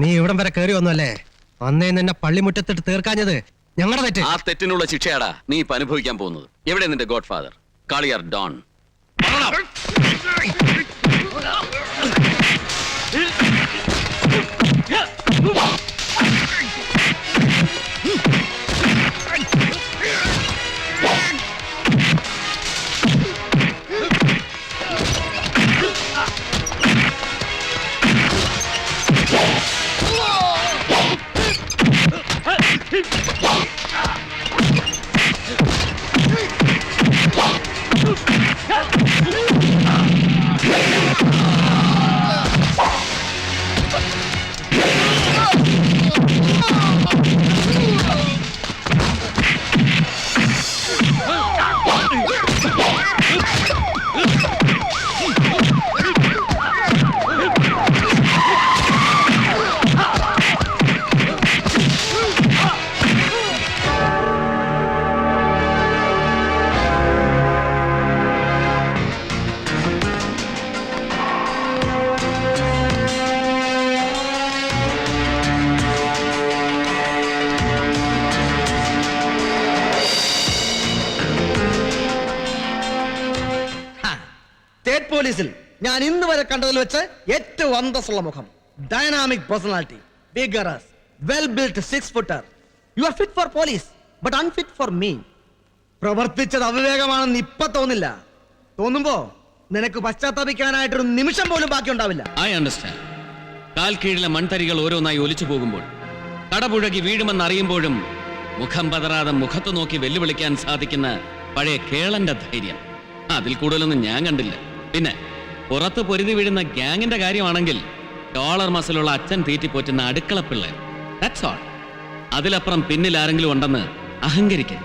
നീ ഇവിടം വരെ കയറി വന്നല്ലേ? അന്നേ നിന്നെ പള്ളിമുറ്റത്തിട്ട് തീർക്കാഞ്ഞത് ഞങ്ങളുടെ തെറ്റ്. ആ തെറ്റിനുള്ള ശിക്ഷയാടാ നീ ഇപ്പൊ അനുഭവിക്കാൻ പോകുന്നത്. എവിടെ നിന്റെ god father Kaliyar don. State കണ്ടതിൽ വെച്ച് ഏറ്റവും അന്തസ്സുള്ള മുഖം. Dynamic personality vigorous well built six footer you are fit for police but unfit for me പ്രവർത്തിച്ചത് അവിവേകമാണെന്ന് ഇപ്പൊ തോന്നില്ല. തോന്നുമ്പോ നിനക്ക് പശ്ചാത്തപിക്കാനായിട്ടൊരു നിമിഷം പോലും ബാക്കി ഉണ്ടാവില്ല ഐ അണ്ടർസ്റ്റാൻഡ് കാൽ കീഴിലെ മൺതരികൾ ഓരോന്നായി ഒലിച്ചു പോകുമ്പോൾ കടപുഴകി വീഴുമെന്ന് വീഴുമെന്നറിയുമ്പോഴും മുഖം പതറാതെ മുഖത്ത് നോക്കി വെല്ലുവിളിക്കാൻ സാധിക്കുന്ന പഴയ കേളന്റെ ധൈര്യം. അതിൽ കൂടുതലൊന്നും ഞാൻ കണ്ടില്ല. പിന്നെ പുറത്ത് പൊരുതി വീഴുന്ന ഗ്യാങ്ങിന്റെ കാര്യമാണെങ്കിൽ ഡോളർ മസിലുള്ള അച്ഛൻ തീറ്റിപ്പോറ്റുന്ന അടുക്കള പിള്ളേർ ദാറ്റ്സ് ഓൾ അതിലപ്പുറം പിന്നിൽ ആരെങ്കിലും ഉണ്ടെന്ന് അഹങ്കരിക്കാൻ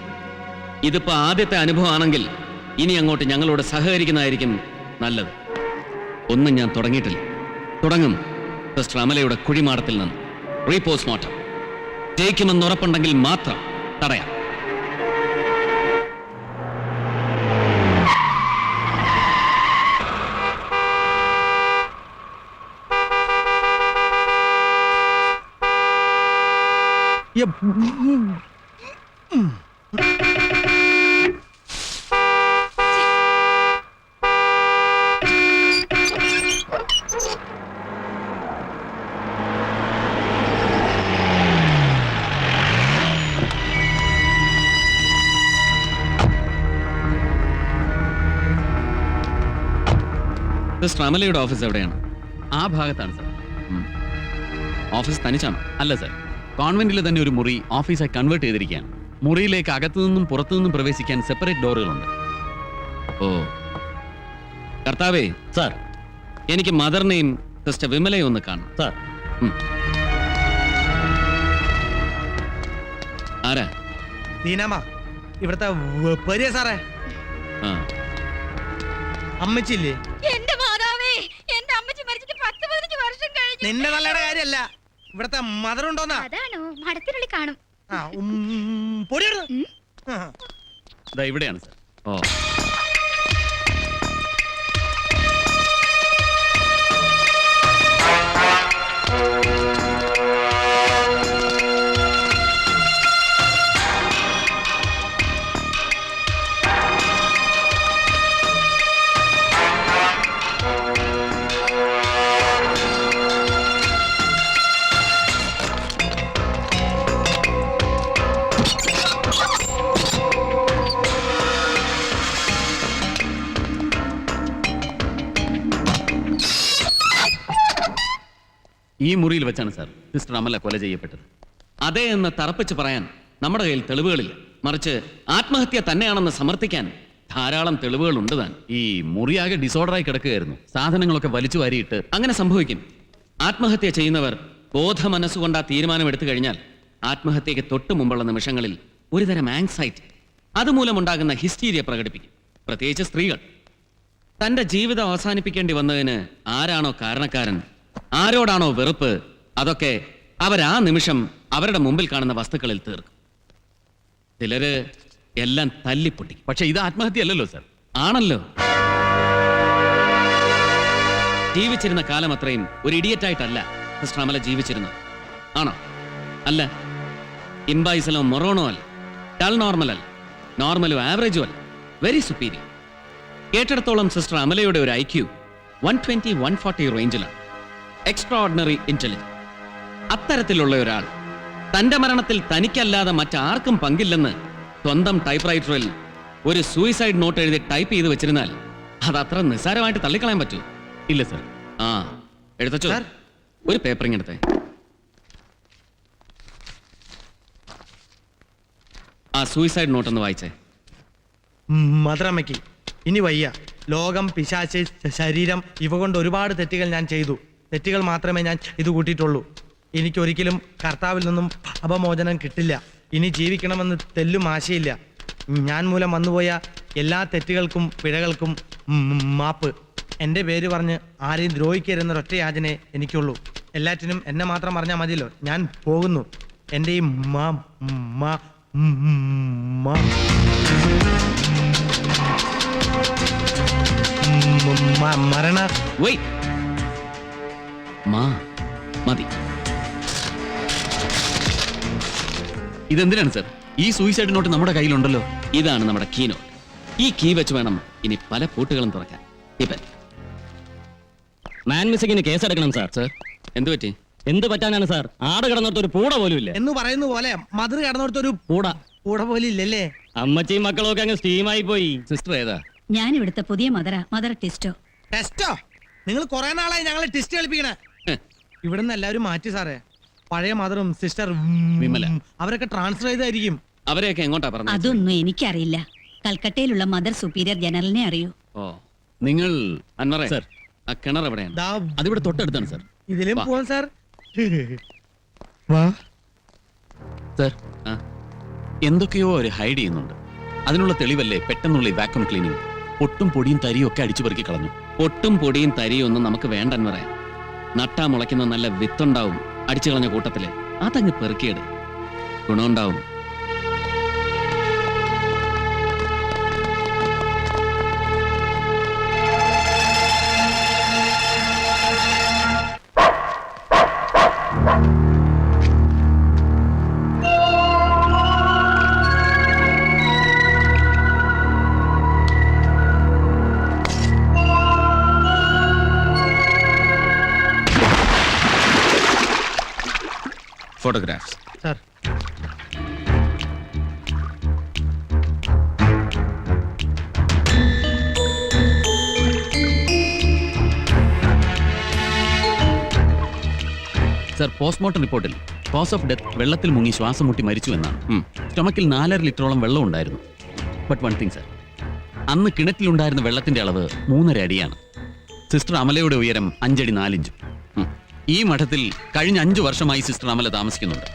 ഇതിപ്പോ ആദ്യത്തെ അനുഭവമാണെങ്കിൽ ഇനി അങ്ങോട്ട് ഞങ്ങളോട് സഹകരിക്കുന്നതായിരിക്കും നല്ലത്. ഒന്നും ഞാൻ തുടങ്ങിയിട്ടില്ല. തുടങ്ങും. സിസ്റ്റർ അമലയുടെ കുഴിമാടത്തിൽ നിന്ന്. റീപോസ്റ്റ്മോർട്ടം ജയിക്കുമെന്ന് ഉറപ്പുണ്ടെങ്കിൽ മാത്രം തടയാം. അമലയുടെ ഓഫീസ് എവിടെയാണ്? ആ ഭാഗത്താണ് സർ ഓഫീസ് തനിച്ചാണോ? അല്ല സർ കോൺവെന്റിൽ തന്നെ ഒരു മുറി ഓഫീസായി കൺവേർട്ട് ചെയ്തിരിക്കുകയാണ്. മുറിയിലേക്ക് അകത്തു നിന്നും പുറത്തു നിന്നും പ്രവേശിക്കാൻ സെപ്പറേറ്റ് ഡോറുകളുണ്ട് ഓ. കർത്താവേ സാർ എനിക്ക് മദറിനെയും സിസ്റ്റർ വിമലയും ഒന്ന് കാണണം. സാർ. ആരാ? നീനാമാ ഇവിടുത്തെ വെപ്പരിയ സാറേ. ആ. അമ്മച്ചില്ലേ എന്റെ മാതാവേ എന്റെ അമ്മച്ചി മരിച്ചിട്ട് പത്ത് പതിനഞ്ച് വർഷം കഴിഞ്ഞു. നിന്റെ നല്ലയുടെ കാര്യല്ല ഇവിടുത്തെ മദർ ഉണ്ടോന്നാ? അതാണോ മടത്തിനുള്ളിൽ കാണും. ആ, ഉം, പൊടിയെടു. ആ. ഇതാ ഇവിടെയാണ് സർ ഓ. ഈ മുറിയിൽ വെച്ചാണ് സാർ സിസ്റ്റർ അമല കൊല ചെയ്യപ്പെട്ടത്. അതേ എന്ന് തറപ്പിച്ച് പറയാൻ നമ്മുടെ കയ്യിൽ തെളിവുകളില്ല. മറിച്ച് ആത്മഹത്യ തന്നെയാണെന്ന് സമർത്ഥിക്കാൻ ധാരാളം തെളിവുകൾ ഉണ്ട് താൻ. ഈ മുറിയാകെ ഡിസോർഡറായി കിടക്കുകയായിരുന്നു. സാധനങ്ങളൊക്കെ വലിച്ചു വാരിയിട്ട് അങ്ങനെ സംഭവിക്കും. ആത്മഹത്യ ചെയ്യുന്നവർ ബോധ മനസ്സുകൊണ്ട് ആ തീരുമാനം എടുത്തു കഴിഞ്ഞാൽ ആത്മഹത്യക്ക് തൊട്ടു മുമ്പുള്ള നിമിഷങ്ങളിൽ ഒരുതരം ആങ്സൈറ്റി അതുമൂലമുണ്ടാകുന്ന ഹിസ്റ്റീരിയ പ്രകടിപ്പിക്കും. പ്രത്യേകിച്ച് സ്ത്രീകൾ. തന്റെ ജീവിതം അവസാനിപ്പിക്കേണ്ടി വന്നതിന് ആരാണോ കാരണക്കാരൻ? ആരോടാണോ വെറുപ്പ് അതൊക്കെ അവരാ നിമിഷം അവരുടെ മുമ്പിൽ കാണുന്ന വസ്തുക്കളിൽ തീർക്കും. ചിലര് എല്ലാം തല്ലിപ്പൊട്ടി. പക്ഷെ ഇത് ആത്മഹത്യ അല്ലല്ലോ സർ. ആണല്ലോ. ജീവിച്ചിരുന്ന കാലം അത്രയും ഒരു ഇഡിയറ്റായിട്ടല്ല മിസ്റ്റർ അമല ജീവിച്ചിരുന്നത്. ആണോ? അല്ല. ഇംബൈസലോ മൊറോണോ അല്ല. ഡൾ നോർമൽ അല്ല. നോർമലോ ആവറേജോ അല്ല. Very superior. കേട്ടിടത്തോളം സിസ്റ്റർ അമലയുടെ ഒരു IQ Q one twenty one forty റേഞ്ചിലാണ്. എക്സ്ട്രാ ഓർഡിനറി ഇന്റലിജൻസ് അത്തരത്തിലുള്ള ഒരാൾ. തന്റെ മരണത്തിൽ തനിക്കല്ലാതെ മറ്റാർക്കും പങ്കില്ലെന്ന് സ്വന്തം ടൈപ്പ് റൈറ്ററിൽ ഒരു സൂയിസൈഡ് നോട്ട് എഴുതി ടൈപ്പ് ചെയ്ത് വെച്ചിരുന്നാൽ അത് അത്ര നിസ്സാരമായിട്ട് തള്ളിക്കളയാൻ പറ്റൂ. ഇല്ല സർ ആ എഴുത്തച്ചോ. ഒരു പേപ്പറിങ് എടുത്തേ. ആ സൂയിസൈഡ് നോട്ട് ഒന്ന് വായിച്ചേ. മധുരമ്മയ്ക്ക് ഇനി വയ്യ. ലോകം പിശാച്ച് ശരീരം ഇവ കൊണ്ട് ഒരുപാട് തെറ്റുകൾ ഞാൻ ചെയ്തു. തെറ്റുകൾ മാത്രമേ ഞാൻ ഇത് കൂട്ടിയിട്ടുള്ളൂ. എനിക്കൊരിക്കലും കർത്താവിൽ നിന്നും അപമോചനം കിട്ടില്ല. ഇനി ജീവിക്കണമെന്ന് തെല്ലും ആശയില്ല. ഞാൻ മൂലം വന്നുപോയ എല്ലാ തെറ്റുകൾക്കും പിഴകൾക്കും മാപ്പ്. എന്റെ പേര് പറഞ്ഞ് ആരെയും ദ്രോഹിക്കരുതെന്നൊരൊറ്റ യാചനെ എനിക്കുള്ളൂ. എല്ലാറ്റിനും എന്നെ മാത്രം പറഞ്ഞാൽ മതിയല്ലോ. ഞാൻ പോകുന്നു. എന്റെ ഈ മാ മാ മാ. മരണ മാ മതി. ഇതെന്തിനാണ് സർ? ഈ സൂയിസൈഡ് നോട്ട് നമ്മുടെ കയ്യിലുണ്ടല്ലോ. ഇതാണ് നമ്മുടെ കീ നോട്ട് ഈ കീ വെച്ച് വേണം ഇനി പല പൂട്ടുകളും തുറക്കാൻ. ഇവൻ മാൻ മിസ്സിങ്ങിന് കേസെടുക്കണം സാർ സർ എന്തു പറ്റി? എന്ത് പറ്റാനാണ് സാർ ആട് കിടന്നിട്ട് ഒരു പൂട പോലും ഇല്ല? എന്ന് പറയുന്ന പോലെ മധുര കടന്നിടത്തൊരു പൂട. പൂട പോലും ഇല്ലല്ലേ? അമ്മച്ചിയും മക്കളൊക്കെ ഒക്കെ അങ്ങ് സ്റ്റീമായി പോയി. സിസ്റ്റർ ഏതാ? ഞാൻ ഇവിടുത്തെ പുതിയ മദറ മദർ ടെസ്റ്റോ. ടെസ്റ്റോ? നിങ്ങൾ കുറെ നാളായി ഞങ്ങളെ ടെസ്റ്റ് കളിപ്പിക്കണേ. ഇവിടുന്ന് എല്ലാവരും മാറ്റി സാറേ. പഴയ മദറും സിസ്റ്റർ വിമല. അവരൊക്കെ ട്രാൻസ്ഫർ ചെയ്തായിരിക്കും. അവരെയൊക്കെ എങ്ങോട്ടാ പറഞ്ഞത് അതൊന്നും എനിക്കറിയില്ല. കൽക്കട്ടയിലുള്ള മദർ സുപ്പീരിയർ ജനറലിനെ അറിയൂ. ഓ നിങ്ങൾ അൻവറേ സർ. ആ കിണർ എവിടെയാണ്? ദാ അതിവിടെ തൊട്ടടുത്താണ് സാർ. ഇതിലും വാ. പോവാൻ സാർ. വാ. സർ. ആ. എന്തൊക്കെയോ അവർ ഹൈഡ് ചെയ്യുന്നുണ്ട്. അതിനുള്ള തെളിവല്ലേ പെട്ടെന്നുള്ള ഈ വാക്വം ക്ലീനിങ് പൊട്ടും പൊടിയും തരിയും ഒക്കെ അടിച്ചു പെറുക്കി കളഞ്ഞു. പൊട്ടും പൊടിയും തരിയും ഒന്നും നമുക്ക് വേണ്ടെന്ന് പറയാം നട്ടാ മുളയ്ക്കുന്ന നല്ല വിത്തുണ്ടാവും. അടിച്ചു കളഞ്ഞ കൂട്ടത്തിൽ. അതങ്ങ് പെറുക്കിയത് ഗുണമുണ്ടാവും. സർ പോസ്റ്റ്മോർട്ടം റിപ്പോർട്ടിൽ കോസ് ഓഫ് ഡെത്ത് വെള്ളത്തിൽ മുങ്ങി ശ്വാസം മുട്ടി മരിച്ചു എന്നാണ്. സ്റ്റൊമക്കിൽ നാലര ലിറ്ററോളം വെള്ളം ഉണ്ടായിരുന്നു. ബട്ട് വൺ തിങ് സർ അന്ന് കിണറ്റിലുണ്ടായിരുന്ന വെള്ളത്തിന്റെ അളവ് മൂന്നര അടിയാണ്. സിസ്റ്റർ അമലയുടെ ഉയരം അഞ്ചടി നാലിഞ്ചും. ഈ മഠത്തിൽ കഴിഞ്ഞ അഞ്ചു വർഷമായി സിസ്റ്റർ അമല താമസിക്കുന്നുണ്ട്.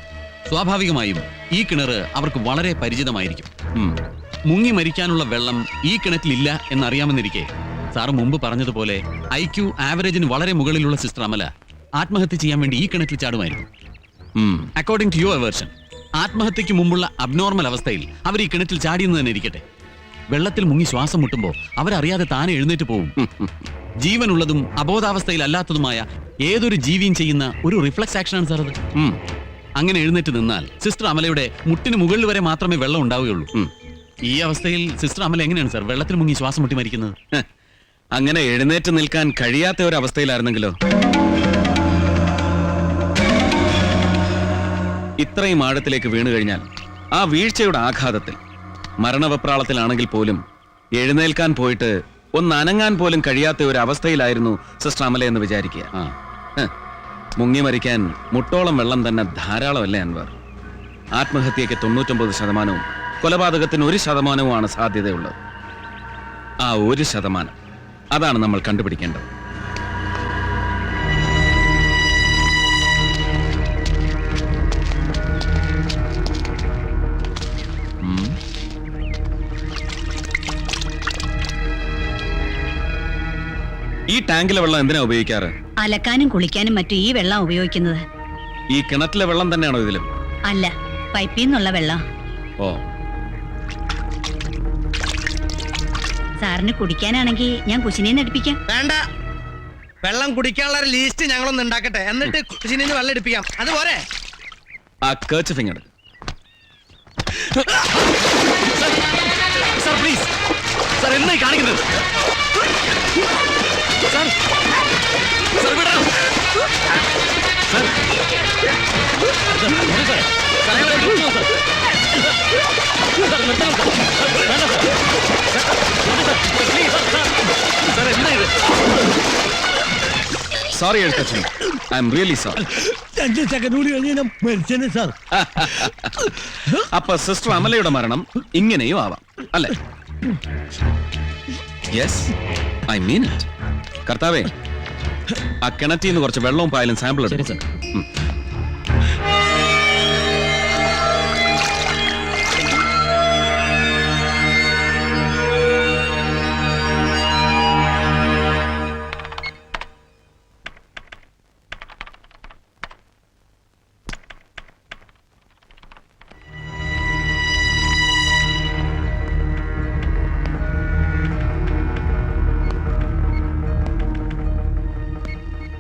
സ്വാഭാവികമായും ഈ കിണർ അവർക്ക് വളരെ പരിചിതമായിരിക്കും. മുങ്ങി മരിക്കാനുള്ള വെള്ളം ഈ കിണറ്റിലില്ല എന്നറിയാമെന്നിരിക്കെ സാർ മുമ്പ് പറഞ്ഞതുപോലെ ഐ ക്യു ആവറേജിന് വളരെ മുകളിലുള്ള സിസ്റ്റർ അമല ആത്മഹത്യ ചെയ്യാൻ വേണ്ടി ഈ കിണറ്റിൽ ചാടുമായിരുന്നു. അക്കോർഡിംഗ് ടു യുവർ വേർഷൻ ആത്മഹത്യക്ക് മുമ്പുള്ള അബ്നോർമൽ അവസ്ഥയിൽ അവർ ഈ കിണറ്റിൽ ചാടിയെന്ന് തന്നെ ഇരിക്കട്ടെ. വെള്ളത്തിൽ മുങ്ങി ശ്വാസം മുട്ടുമ്പോൾ അവരറിയാതെ താനെ എഴുന്നേറ്റ് പോവും. ജീവനുള്ളതും അബോധാവസ്ഥയിൽ അല്ലാത്തതുമായ ഏതൊരു ജീവിയും ചെയ്യുന്ന ഒരു റിഫ്ലക്സ് ആക്ഷനാണ് സാർ അത്. അങ്ങനെ എഴുന്നേറ്റ് നിന്നാൽ സിസ്റ്റർ അമലയുടെ മുട്ടിന് മുകളിൽ വരെ മാത്രമേ വെള്ളം ഉണ്ടാവുകയുള്ളൂ. ഈ അവസ്ഥയിൽ സിസ്റ്റർ അമല എങ്ങനെയാണ് സാർ വെള്ളത്തിൽ മുങ്ങി ശ്വാസം മുട്ടി മരിക്കുന്നത്? അങ്ങനെ എഴുന്നേറ്റ് നിൽക്കാൻ കഴിയാത്ത ഒരു അവസ്ഥയിലായിരുന്നെങ്കിലോ? ഇത്രയും ആഴത്തിലേക്ക് വീണു കഴിഞ്ഞാൽ ആ വീഴ്ചയുടെ ആഘാതത്തിൽ മരണവെപ്രാളത്തിലാണെങ്കിൽ പോലും എഴുന്നേൽക്കാൻ പോയിട്ട് ഒന്ന് അനങ്ങാൻ പോലും കഴിയാത്ത ഒരു അവസ്ഥയിലായിരുന്നു സിസ്റ്റർ അമല എന്ന് വിചാരിക്കുക. മുങ്ങി മരിക്കാൻ മുട്ടോളം വെള്ളം തന്നെ ധാരാളമല്ലേ അൻവർ? ആത്മഹത്യയ്ക്ക് തൊണ്ണൂറ്റൊമ്പത് ശതമാനവും കൊലപാതകത്തിന് ഒരു ശതമാനവുമാണ് സാധ്യതയുള്ളത്. ആ ഒരു ശതമാനം. അതാണ് നമ്മൾ കണ്ടുപിടിക്കേണ്ടത്. ടാങ്കിലെ വെള്ളം എന്തിനാ ഉപയോഗിക്കാറ്? അലക്കാനും കുളിക്കാനും മറ്റും ഈ വെള്ളം ഉപയോഗിക്കുന്നത്. ഈ കിണറ്റിലെ വെള്ളം തന്നെയാണോ ഇതിലും? അല്ല പൈപ്പിൽ നിന്നുള്ള വെള്ളം. ഓ. സാറിന് കുടിക്കാനാണെങ്കിൽ ഞാൻ കുശിനെ നടിപ്പിക്കാം വേണ്ട. വെള്ളം കുടിക്കാനുള്ള ഒരു ലീസ്റ്റ് ഞങ്ങളൊന്ന് ഉണ്ടാക്കട്ടെ. എന്നിട്ട് കുശിനിന്ന് വെള്ളം എടുപ്പിക്കാം. അത് പോരെ. ആ കേച്ച് ഫിംഗർ സർ പ്ലീസ് സർ എന്നായി കാണിക്കുന്നത്? Sorry Ezhuthachan I'm really sorry അഞ്ച് സെക്കൻഡ് കൂടി കഴിഞ്ഞ് ഞാൻ മരിച്ചേനെ സാർ അപ്പൊ സിസ്റ്റർ അമലയുടെ മരണം ഇങ്ങനെയും ആവാം അല്ലേ? യെസ് ഐ മീൻ ഇറ്റ് കർത്താവേ ആ കിണറ്റിൽ നിന്ന് കുറച്ച് വെള്ളവും പായലും സാമ്പിൾ എടുക്കും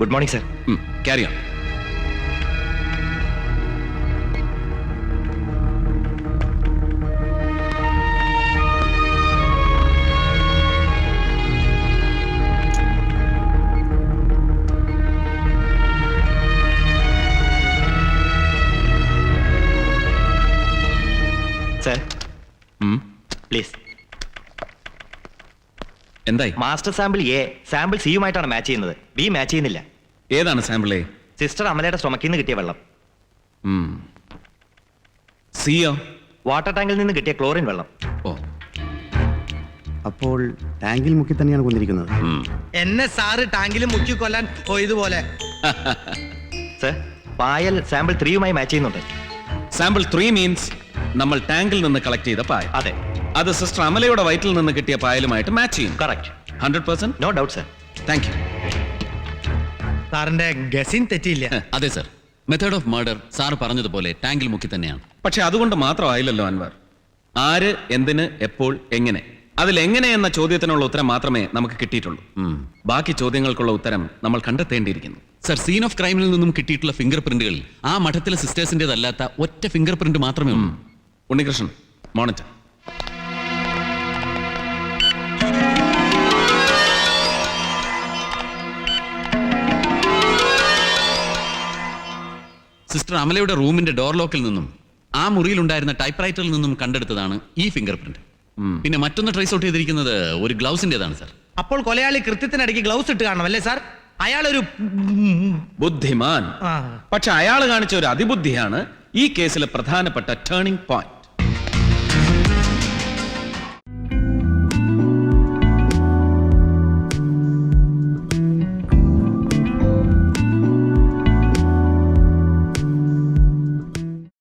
good morning sir carry on sir please എന്തായി? മാസ്റ്റർ സാമ്പിൾ എ സാമ്പിൾ സിയുമായിട്ടാണ് മാച്ച് ചെയ്യുന്നത്. ബി മാച്ച് ചെയ്യുന്നില്ല. ഏതാണ് സാമ്പിളേ? സിസ്റ്റർ അമലയുടെ സ്tomach നിന്ന് കിട്ടിയ വെള്ളം. സിയോ? വാട്ടർ ടാങ്കിൽ നിന്ന് കിട്ടിയ ക്ലോറിൻ വെള്ളം. ഓ. അപ്പോൾ ടാങ്കിൽ മുക്കി തന്നെയാണ് കൊന്നിരിക്കുന്നത് എന്നെ സാറ് ടാങ്കിൽ മുക്കി കൊല്ലാൻ പോയതുപോലെ. സർ പായൽ സാമ്പിൾ ത്രീയുമായി മാച്ച് ചെയ്യുന്നുണ്ട്. സാമ്പിൾ ത്രീ മീൻസ് നമ്മൾ ടാങ്കിൽ നിന്ന് കളക്ട് ചെയ്ത പായ അതെ. അത് സിസ്റ്റർ അമലയുടെ വയറ്റിൽ നിന്ന് കിട്ടിയ പായലുമായിട്ട് മാച്ച് ചെയ്യും. Correct hundred percent no doubt sir thank you സാറിന്റെ ഗസിൻ തെറ്റിയില്ല. അതെ sir. Method of murder sir പറഞ്ഞതുപോലെ ടാങ്കിൽ മുക്കി തന്നെയാണ്. പക്ഷെ അതുകൊണ്ട് മാത്രമായില്ലല്ലോ അൻവർ. ആര് എന്തിന് എപ്പോൾ എങ്ങനെ? അതിൽ എങ്ങനെ എന്ന ചോദ്യത്തിനുള്ള ഉത്തരം മാത്രമേ നമുക്ക് കിട്ടിയിട്ടുള്ളൂ. ബാക്കി ചോദ്യങ്ങൾക്കുള്ള ഉത്തരം നമ്മൾ കണ്ടെത്തേണ്ടിയിരിക്കുന്നു. സർ സീൻ ഓഫ് ക്രൈമിൽ നിന്നും കിട്ടിയിട്ടുള്ള ഫിംഗർ പ്രിന്റുകളിൽ ആ മഠത്തിലെ സിസ്റ്റേഴ്സിന്റേതല്ലാത്ത ഒറ്റ ഫിംഗർ പ്രിന്റ് മാത്രമേ ഉള്ളൂ. ഉണ്ണികൃഷ്ണൻ മോണിറ്റർ സിസ്റ്റർ അമലയുടെ റൂമിന്റെ ഡോർ ലോക്കിൽ നിന്നും ആ മുറിയിൽ ഉണ്ടായിരുന്ന ടൈപ്പ് റൈറ്ററിൽ നിന്നും കണ്ടെടുത്തതാണ് ഈ ഫിംഗർ പ്രിന്റ് പിന്നെ മറ്റൊന്ന് ട്രേസ് ഔട്ട് ചെയ്തിരിക്കുന്നത് ഒരു ഗ്ലൗസിന്റേതാണ് സാർ അപ്പോൾ കൊലയാളി കൃത്യത്തിനടിക്ക് ഗ്ലൗസ് ഇട്ട് കാണണം അല്ലേ സാർ ഒരു ബുദ്ധിമാൻ. പക്ഷെ അയാൾ കാണിച്ച ഒരു അതിബുദ്ധിയാണ് ഈ കേസിലെ പ്രധാനപ്പെട്ട ടേണിംഗ് പോയിന്റ്